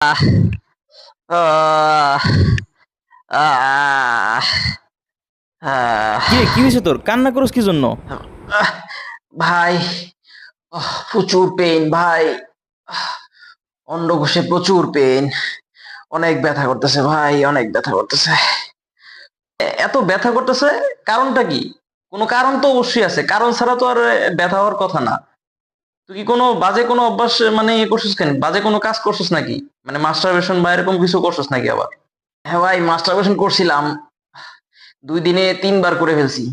আহ, আহ, আহ, আহ, কি হয়েছে তোর? কান্না করস কি জন্য? ভাই আহ, প্রচুর পেইন ভাই। আহ, অন্ডকোষে প্রচুর পেইন অনেক ব্যথা করতেছে ভাই অনেক ব্যথা করতেছে। এ- এত ব্যথা করতেছে কারণটা কি? কোনো কারণ তো অবশ্যই আছে। কারণ ছাড়া তো আর এ, ব্যথা হওয়ার কথা না। তুই কি কোনো বাজে কোনো অভ্যাস মানে ইয়ে করছিস কেন? বাজে কোনো কাজ করছিস নাকি? মানে মাস্টারবেশন বা এরকম কিছু করছিস নাকি আবার? হ্যাঁ ভাই মাস্টারবেশন করছিলাম। দুই দিনে তিনবার করে ফেলছি।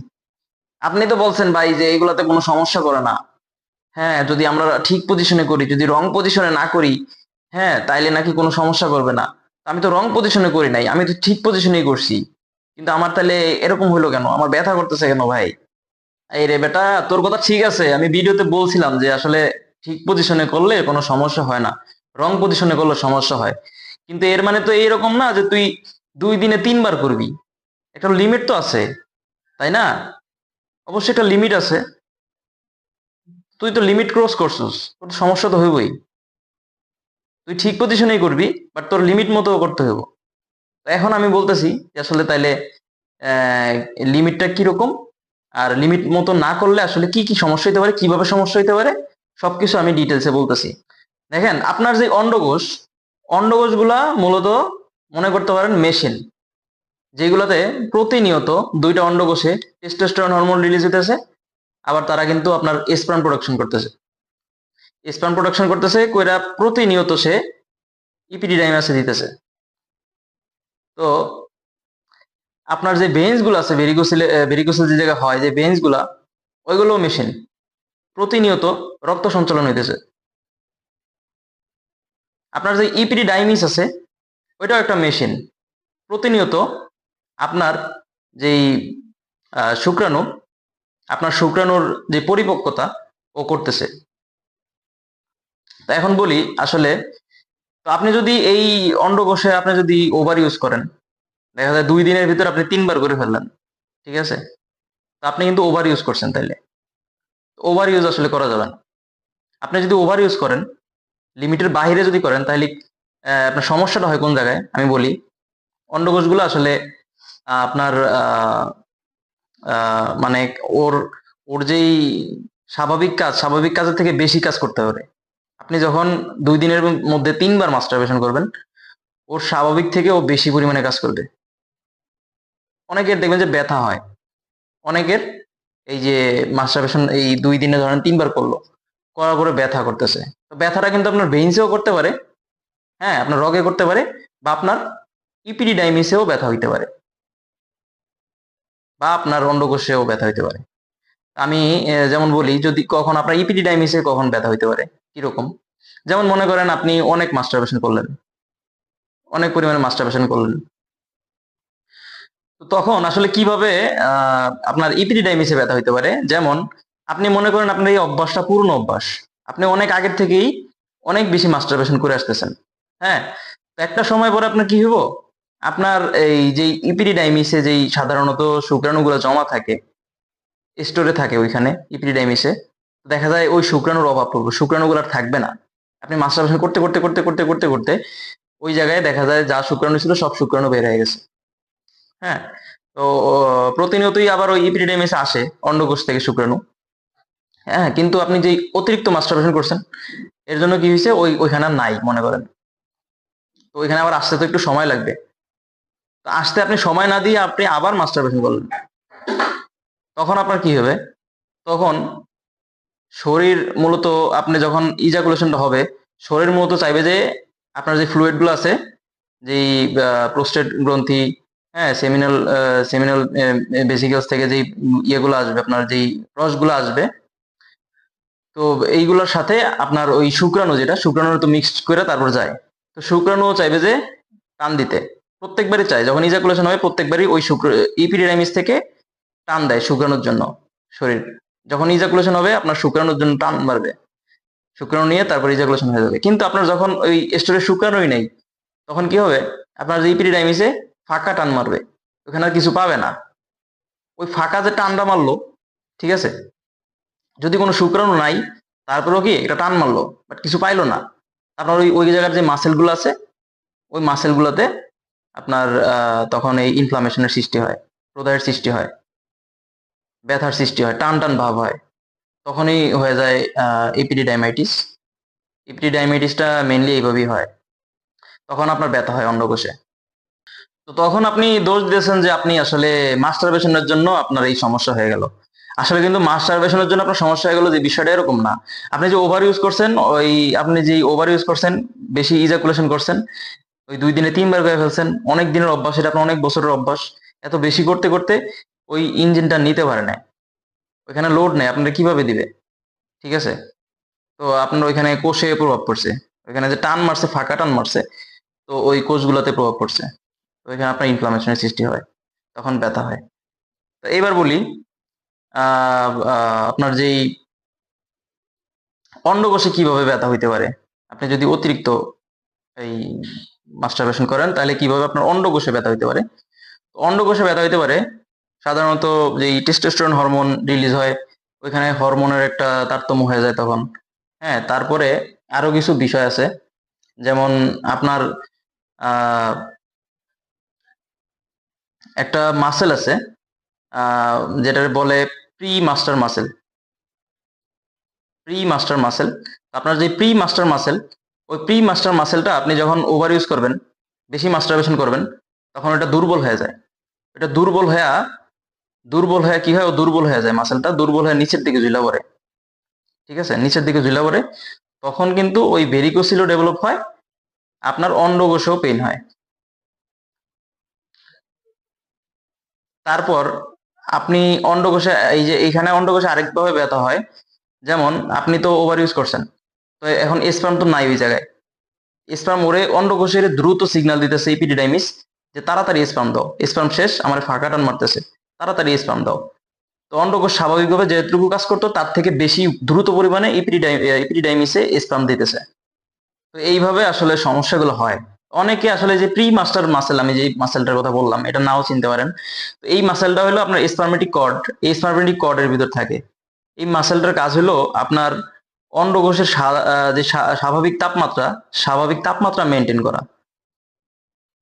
আপনি তো বলছেন ভাই যে এগুলাতে কোনো সমস্যা করে না। হ্যাঁ যদি আমরা ঠিক পজিশনে করি, যদি রং পজিশনে না করি হ্যাঁ তাইলে নাকি কোনো সমস্যা করবে না। আমি তো রং পজিশনে করি নাই, আমি তো ঠিক পজিশনেই করছি। কিন্তু আমার তাহলে এরকম হলো কেন? আমার ব্যথা করতেছে কেন ভাই? এই রে বেটা, তোর কথা ঠিক আছে। আমি ভিডিওতে বলছিলাম যে আসলে ঠিক পজিশনে করলে কোনো সমস্যা হয় না। রং পজিশনে করলে সমস্যা হয়। কিন্তু এর মানে তো এইরকম না যে তুই দুই দিনে তিনবার করবি। একটা লিমিট তো আছে, তাই না? অবশ্যই একটা লিমিট আছে। তুই তো লিমিট ক্রস করছিস, তোর সমস্যা তো হইবই। তুই ঠিক পজিশনেই করবি বাট তোর লিমিট মতো করতে হইব। এখন আমি বলতেছি যে আসলে তাইলে লিমিটটা কীরকম? আর লিমিট মতো না করলে আসলে কি কি সমস্যা হতে পারে, কীভাবে সমস্যা হতে পারে, সবকিছু আমি ডিটেলসে বলতেছি। দেখেন, আপনার যে অন্ডকোষ অন্ডকোষগুলা মূলত মনে করতে পারেন মেশিন যেগুলোতে প্রতিনিয়ত দুইটা অন্ডকোষে টেস্টোস্টেরন হরমোন রিলিজ হইতেছে, আবার তারা কিন্তু আপনার স্পার্ম প্রোডাকশন করতেছে। স্পার্ম প্রোডাকশন করতেছে, কইরা প্রতিনিয়ত সে ইপিডিডাইমাসে দিতেছে। তো আপনার যে ভেন্সগুলো আছে ভেরিকোসিলে ভেরিকোসিল যে জায়গায় হয়, যে ভেন্সগুলা ওইগুলো মেশিন প্রতিনিয়ত রক্ত সঞ্চালন হইতেছে। আপনার যে ইপিডিডাইমিস আছে, ওইটাও একটা মেশিন প্রতিনিয়ত আপনার যেই শুক্রাণু, আপনার শুক্রাণুর যে পরিপক্কতা ও করতেছে। তা এখন বলি, আসলে, তো আপনি যদি এই অন্ডকোষে আপনি যদি ওভার ইউজ করেন দেখা যায় দুই দিনের ভিতরে আপনি তিনবার করে ফেললেন, ঠিক আছে? আপনি কিন্তু ওভার ইউজ করছেন তাইলে। ওভার ইউজ আসলে করা যাবে না। আপনি যদি ওভার ইউজ করেন লিমিটের বাইরে যদি করেন, তাহলে আপনার সমস্যাটা হয় কোন জায়গায়? আমি বলি, অন্ডকোষগুলো আসলে আপনার মানে ওর ওর যেই স্বাভাবিক কাজ, স্বাভাবিক কাজের থেকে বেশি কাজ করতে পারে আপনি যখন দুই দিনের মধ্যে তিনবার মাস্টারবেশন করবেন, ওর স্বাভাবিক থেকে ও বেশি পরিমাণে কাজ করবে। অনেকের দেখবেন যে ব্যথা হয়। অনেকের এই যে মাস্টারবেশন এই দুই দিনে ধরেন তিনবার করল, করার করে ব্যথা করতেছে। তো ব্যথাটা কিন্তু আপনার ভেইনসেও করতে পারে হ্যাঁ আপনার রগে করতে পারে বা আপনার ইপিডিডাইমিসেও ব্যথা হইতে পারে। বা আপনার অন্ডকোষেও ব্যথা হইতে পারে। আমি যেমন বলি, যদি কখন আপনার ইপিডি ডাইমিসে কখন ব্যথা হইতে পারে, কীরকম? যেমন মনে করেন আপনি অনেক মাস্টারবেশন করলেন। অনেক পরিমাণে মাস্টারবেশন করলেন। তো তখন আসলে কীভাবে আপনার ইপিডিডাইমিসে ব্যথা হইতে পারে? যেমন, আপনি মনে করেন আপনার এই অভ্যাসটা পূর্ণ অভ্যাস। আপনি অনেক আগের থেকেই অনেক বেশি মাস্টারবেশন করে আসতেছেন। হ্যাঁ? তো একটা সময় পরে আপনার কি হইব? আপনার এই যে ইপিডিডাইমিসে যেই সাধারণত শুক্রাণুগুলো জমা থাকে স্টোরে থাকে ওইখানে ইপিডি ইপিডিডাইমিসে দেখা যায় ওই শুক্রাণুর অভাব পড়বে। শুক্রাণুগুলো আর থাকবে না। আপনি মাস্টারবেশন করতে করতে করতে করতে করতে করতে ওই জায়গায় দেখা যায় যা শুক্রাণু ছিল সব শুক্রাণু বের হয়ে গেছে। হ্যাঁ? তো প্রতিনিয়তই আবার ওই ইপিডিডাইমিস আসে, অন্ডকোষ থেকে শুক্রাণু। হ্যাঁ কিন্তু আপনি যে অতিরিক্ত মাস্টারবেশন করছেন, এর জন্য কি হয়েছে? ওই, ওইখানে নাই, মনে করেন। তো ওইখানে আবার আসতে তো একটু সময় লাগবে। তো আসতে আপনি সময় না দিয়ে আপনি আবার মাস্টারবেশন করলেন। তখন আপনার কি হবে? তখন শরীর মূলত আপনি যখন ইজাকুলেশনটা হবে, শরীর মূলত চাইবে যে আপনার যে ফ্লুইডগুলো আছে, যেই প্রোস্টেট গ্রন্থি হ্যাঁ সেমিনাল সেমিনাল বেসিক্যালস থেকে যেই ইয়েগুলো আসবে, আপনার যেই রসগুলো আসবে, তো এইগুলোর সাথে আপনার ওই শুক্রাণু যেটা শুক্রাণু তো মিক্সড করে তারপর যায়। তো শুক্রাণু চাইবে যে টান দিতে। প্রত্যেকবারই চায়, যখন ইজাকুলেশন হয়, প্রত্যেকবারই ওই শুক্র ইপিডিডাইমিস থেকে টান দেয় শুক্রাণুর জন্য শরীর। যখন ইজাকুলেশন হবে, আপনার শুক্রাণুর জন্য টান বাড়বে। শুক্রাণু নিয়ে তারপর ইজাকুলেশন হয়ে যাবে। কিন্তু আপনার যখন ওই স্টোরে শুক্রাণুই নেই, তখন কি হবে? আপনার যে ইপিডিডাইমিসে ফাঁকা টান মারবে। ওখানে আর কিছু পাবে না। ওই ফাঁকা যে টানটা মারলো, ঠিক আছে? যদি কোনো শুক্রাণু নাই, তারপরেও কি এটা টান মারলো? বাট কিছু পাইলো না। আপনার ওই ওই জায়গার যে মাসেলগুলো আছে, ওই মাসেলগুলোতে আপনার তখন এই ইনফ্লামেশনের সৃষ্টি হয়, প্রদাহের সৃষ্টি হয়, ব্যথার সৃষ্টি হয় টান টান ভাব হয়। তখনই হয়ে যায় এপিডিডাইমাইটিস এপিডিডাইমাইটিসটা মেনলি এইভাবেই হয়। তখন আপনার ব্যথা হয় অন্ডকোষে তো তখন আপনি দোষ দিয়েছেন যে আপনি আসলে মাস্টারবেশনের জন্য আপনার এই সমস্যা হয়ে গেল। আসলে কিন্তু মাস্টারবেশনের জন্য আপনার সমস্যা হয়ে গেল যে বিষয়টা এরকম না। আপনি যে ওভার ইউজ করছেন, ওই আপনি যে ওভার ইউজ করছেন, বেশি ইজাকুলেশন করছেন, ওই দুই দিনে তিনবার করে ফেলছেন, অনেক দিনের অভ্যাস, এটা আপনার অনেক বছরের অভ্যাস, এত বেশি করতে করতে ওই ইঞ্জিনটা নিতে পারে না ওইখানে লোড নেই, আপনারা কীভাবে দিবে? ঠিক আছে? তো আপনার ওইখানে কোষে প্রভাব পড়ছে। ওইখানে যে টান মারছে, ফাঁকা টান মারছে, তো ওই কোষগুলোতে প্রভাব পড়ছে। তো ওইখানে আপনার ইনফ্লামেশনের সৃষ্টি হয়, তখন ব্যথা হয়। তো এবার বলি আপনার যেই অন্ডকোষে কীভাবে ব্যথা হইতে পারে, আপনি যদি অতিরিক্ত এই মাস্টারবেশন করেন, তাহলে কীভাবে আপনার অন্ডকোষে ব্যথা হইতে পারে? অন্ডকোষে ব্যথা হইতে পারে, সাধারণত যেই টেস্টোস্টেরন হরমোন রিলিজ হয়, ওইখানে হরমোনের একটা তারতম্য হয়ে যায় তখন। হ্যাঁ তারপরে আরও কিছু বিষয় আছে, যেমন আপনার একটা মাসেল আছে যেটা বলে pre master muscle pre master muscle আপনার যে প্রি মাস্টার মাসেল ওই প্রি মাস্টার মাসেলটা আপনি যখন ওভার ইউজ করবেন, বেশি মাস্টারবেশন করবেন, তখন এটা দুর্বল হয়ে যায়। এটা দুর্বল হয়ে দুর্বল হয়ে কি হয়? ও দুর্বল হয়ে যায় মাসেলটা দুর্বল হয়ে নিচের দিকে ঝুলা পড়ে। ঠিক আছে? নিচের দিকে ঝুলা পড়ে। তখন কিন্তু ওই ভেরিকোসিলও ডেভেলপ হয়, আপনার অন্ডকোষেও পেইন হয়। তারপর আপনি অন্ডকোষে, এই যে এইখানে অন্ডকোষে আরেকভাবে ব্যথা হয়। যেমন আপনি তো ওভার ইউজ করছেন। তো এখন স্পার্ম তো নাই ওই জায়গায়। স্পার্ম ওরে অন্ডকোষের দ্রুত সিগন্যাল দিতেছে ইপিডিডাইমিস যে তাড়াতাড়ি স্পার্ম দাও। স্পার্ম শেষ, আমার ফাঁকা টান মারতেছে। তাড়াতাড়ি স্পার্ম দাও। তো অন্ডকোষ স্বাভাবিকভাবে যেটুকু কাজ করতো, তার থেকে বেশি দ্রুত পরিমাণে ইপিডিডাইমিসে স্পার্ম দিতেছে। তো এইভাবে আসলে সমস্যাগুলো হয়। অনেকে আসলে যে প্রি মাস্টার মাসেল আমি যে মাসেলটার কথা বললাম, এটা নাও চিনতে পারেন। এই মাসেলটা হলো আপনার স্পার্মেটিক কর্ড এই স্পার্মেটিক কর্ডের ভিতর থাকে। এই মাসেলটার কাজ হলো আপনার অন্ডকোষের যে স্বাভাবিক তাপমাত্রা স্বাভাবিক তাপমাত্রা মেনটেন করা।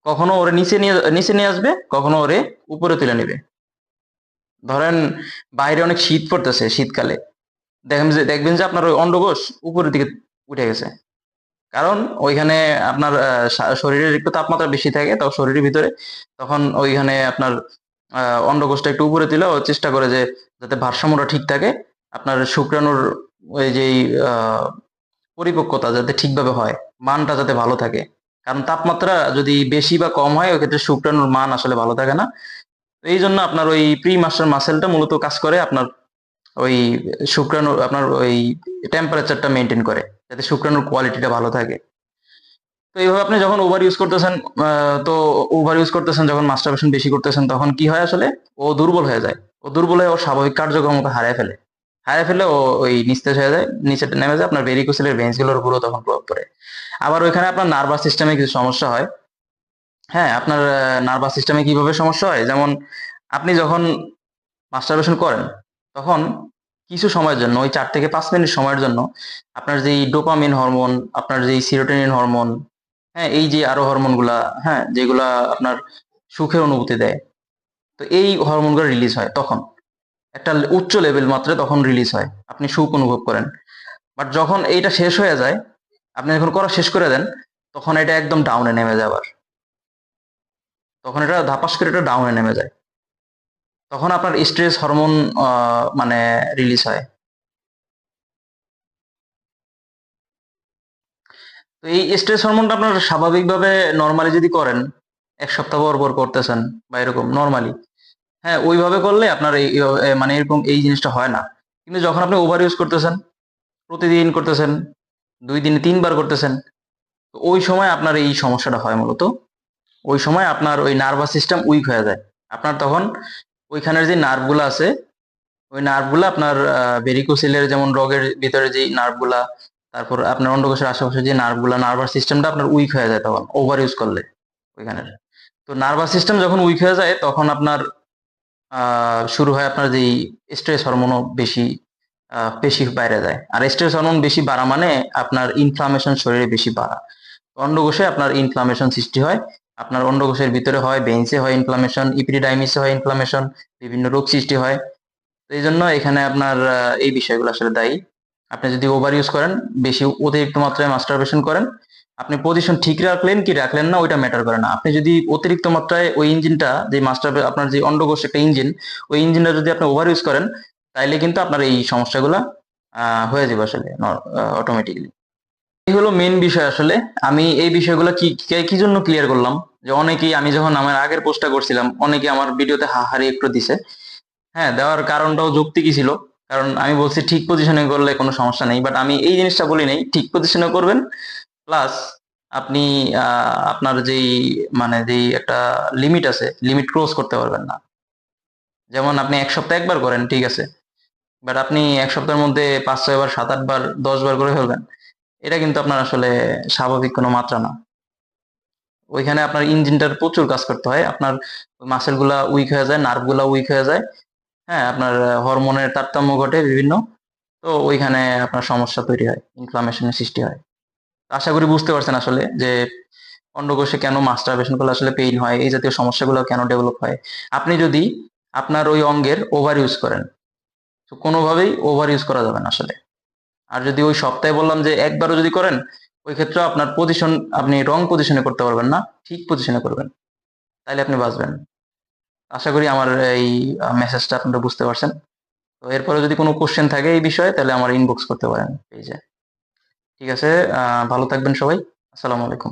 কখনো ওরে নিচে নিয়ে নিচে নিয়ে আসবে, কখনো ওরে উপরে তুলে নেবে। ধরেন, বাইরে অনেক শীত পড়তেছে শীতকালে। দেখেন যে, দেখবেন যে আপনার ওই অন্ডকোষ উপরের দিকে উঠে গেছে। কারণ ওইখানে আপনার শরীরের একটু তাপমাত্রা বেশি থাকে, তো শরীরের ভিতরে তখন ওইখানে আপনার অন্ডকোষটা একটু উপরে তুলে চেষ্টা করে যে যাতে ভারসাম্যটা ঠিক থাকে। আপনার শুক্রাণুর ওই যে পরিপক্কতা যাতে ঠিকভাবে হয়, মানটা যাতে ভালো থাকে। কারণ তাপমাত্রা যদি বেশি বা কম হয় ওই ক্ষেত্রে শুক্রাণুর মান আসলে ভালো থাকে না। তো এই জন্য আপনার ওই প্রি মাস্টার মাসেলটা মূলত কাজ করে, আপনার ওই শুক্রাণু, আপনার ওই টেম্পারেচারটা মেনটেন করে। যাতে শুক্রাণুর কোয়ালিটিটা ভালো থাকে। তো এইভাবে আপনি যখন ওভার ইউজ করতেছেন তো ওভার ইউজ করতেছেন, যখন মাস্টারবেশন বেশি করতেছেন, তখন কি হয় আসলে? ও দুর্বল হয়ে যায়। ও দুর্বল হয়ে ওর স্বাভাবিক কার্যক্ষমতা হারিয়ে ফেলে। হারিয়ে ফেলে ও ওই নিস্তেজ হয়ে যায়, নিচে নেমে যায়, আপনার ভেরিকোসিলের ভেন্সগুলোর উপরও তখন প্রভাব পড়ে। আবার ওইখানে আপনার নার্ভাস সিস্টেমে কিছু সমস্যা হয়। হ্যাঁ আপনার নার্ভাস সিস্টেমে কীভাবে সমস্যা হয়? যেমন আপনি যখন মাস্টারবেশন করেন, তখন কিছু সময়ের জন্য, ওই চার থেকে পাঁচ মিনিট সময়ের জন্য আপনার যেই ডোপামিন হরমোন আপনার যেই সিরোটোনিন হরমোন হ্যাঁ এই যে আরও হরমোনগুলা হ্যাঁ যেগুলা আপনার সুখের অনুভূতি দেয়, তো এই হরমোনগুলো রিলিজ হয় তখন। একটা উচ্চ লেভেল মাত্রায় তখন রিলিজ হয়, আপনি সুখ অনুভব করেন। বাট যখন এইটা শেষ হয়ে যায়, আপনি যখন করা শেষ করে দেন, তখন এটা একদম ডাউনে নেমে যায় আবার। তখন এটা ধাপাস করে এটা ডাউনে নেমে যায়। তখন আপনার স্ট্রেস হরমোন মানে রিলিজ হয়। তো এই স্ট্রেস হরমোনটা আপনার স্বাভাবিকভাবে নর্মালি যদি করেন, এক সপ্তাহ পর পর করতেছেন বা এরকম নর্মালি হ্যাঁ ওইভাবে করলে আপনার এই মানে এরকম এই জিনিসটা হয় না। কিন্তু যখন আপনি ওভার ইউজ করতেছেন, প্রতিদিন করতেছেন, দুই দিনে তিনবার করতেছেন, তো ওই সময় আপনার এই সমস্যাটা হয় মূলত। ওই সময় আপনার ওই নার্ভাস সিস্টেম উইক হয়ে যায়। আপনার তখন ওইখানের যে নার্ভগুলো আছে, ওই নার্ভগুলো আপনার ভেরিকোসিলের যেমন রগের ভিতরে যে নার্ভগুলা তারপর আপনার অন্ডকোষের আশেপাশে যে নার্ভগুলা নার্ভাস সিস্টেমটা আপনার উইক হয়ে যায় তখন ওভার ইউজ করলে ওইখানের। তো নার্ভাস সিস্টেম যখন উইক হয়ে যায়, তখন আপনার শুরু হয় আপনার যেই স্ট্রেস হরমোনও বেশি বেশি বাইরে যায়। আর স্ট্রেস হরমোন বেশি বাড়া মানে আপনার ইনফ্লামেশন শরীরে বেশি বাড়া। অন্ডকোষে আপনার ইনফ্লামেশন সৃষ্টি হয় আপনার অন্ডকোষের ভিতরে হয় বেঞ্চে হয় ইনফ্লামেশন ইপিডিডাইমিসে হয় ইনফ্লামেশন বিভিন্ন রোগ সৃষ্টি হয়। তো এই জন্য এখানে আপনার এই বিষয়গুলো আসলে দায়ী। আপনি যদি ওভার ইউজ করেন, বেশি অতিরিক্ত মাত্রায় মাস্টারবেশন করেন, আপনি পজিশন ঠিক রাখলেন কি রাখলেন না, ওইটা ম্যাটার করে না। আপনি যদি অতিরিক্ত মাত্রায় ওই ইঞ্জিনটা, যে মাস্টার আপনার যে অন্ডকোষ একটা ইঞ্জিন, ওই ইঞ্জিনটা যদি আপনি ওভার ইউজ করেন, তাইলে কিন্তু আপনার এই সমস্যাগুলো হয়ে যাবে আসলে অটোমেটিক্যালি এই হলো মেন বিষয় আসলে। আমি এই বিষয়গুলো কি কি জন্য ক্লিয়ার করলাম? যে অনেকেই আমি যখন আমার আগের পোস্টটা করছিলাম অনেকে আমার ভিডিওতে হাহারি একটু দিছে। হ্যাঁ দেওয়ার কারণটাও যৌক্তিকই ছিল? কারণ আমি বলছি ঠিক পজিশনে করলে কোনো সমস্যা নেই। বাট আমি এই জিনিসটা বলি নাই, ঠিক পজিশনে করবেন প্লাস আপনি আপনার যেই মানে যেই একটা লিমিট আছে লিমিট ক্রস করতে পারবেন না। যেমন আপনি এক সপ্তাহে একবার করেন, ঠিক আছে। বাট আপনি এক সপ্তাহের মধ্যে পাঁচ, ছয় বার, সাত, আট বার, দশ বার করে ফেলবেন। এটা কিন্তু আপনার আসলে স্বাভাবিক কোনো মাত্রা না। ওইখানে আপনার ইঞ্জিনটার প্রচুর কাজ করতে হয়। আপনার মাসেলগুলা উইক হয়ে যায় নার্ভগুলা উইক হয়ে যায়। হ্যাঁ আপনার হরমোনের তারতম্য ঘটে বিভিন্ন। তো ওইখানে আপনার সমস্যা তৈরি হয় ইনফ্লামেশনের সৃষ্টি হয়। আশা করি বুঝতে পারছেন আসলে যে অন্ডকোষে কেন মাস্টারবেশন করলে আসলে পেইন হয়, এই জাতীয় সমস্যাগুলো কেন ডেভেলপ হয়। আপনি যদি আপনার ওই অঙ্গের ওভার ইউজ করেন, তো কোনোভাবেই ওভার ইউজ করা যাবে না আসলে। আর যদি ওই সপ্তাহে বললাম যে একবারও যদি করেন, ওই ক্ষেত্রে আপনার পজিশন আপনি রং পজিশনে করতে পারবেন না, ঠিক পজিশনে করবেন। তাইলে আপনি বাঁচবেন। আশা করি আমার এই মেসেজটা আপনারা বুঝতে পারছেন। তো এরপরে যদি কোনো কোশ্চেন থাকে এই বিষয়ে, তাহলে আমার ইনবক্স করতে পারেন পেজে ঠিক আছে ভালো থাকবেন সবাই। আসসালামু আলাইকুম।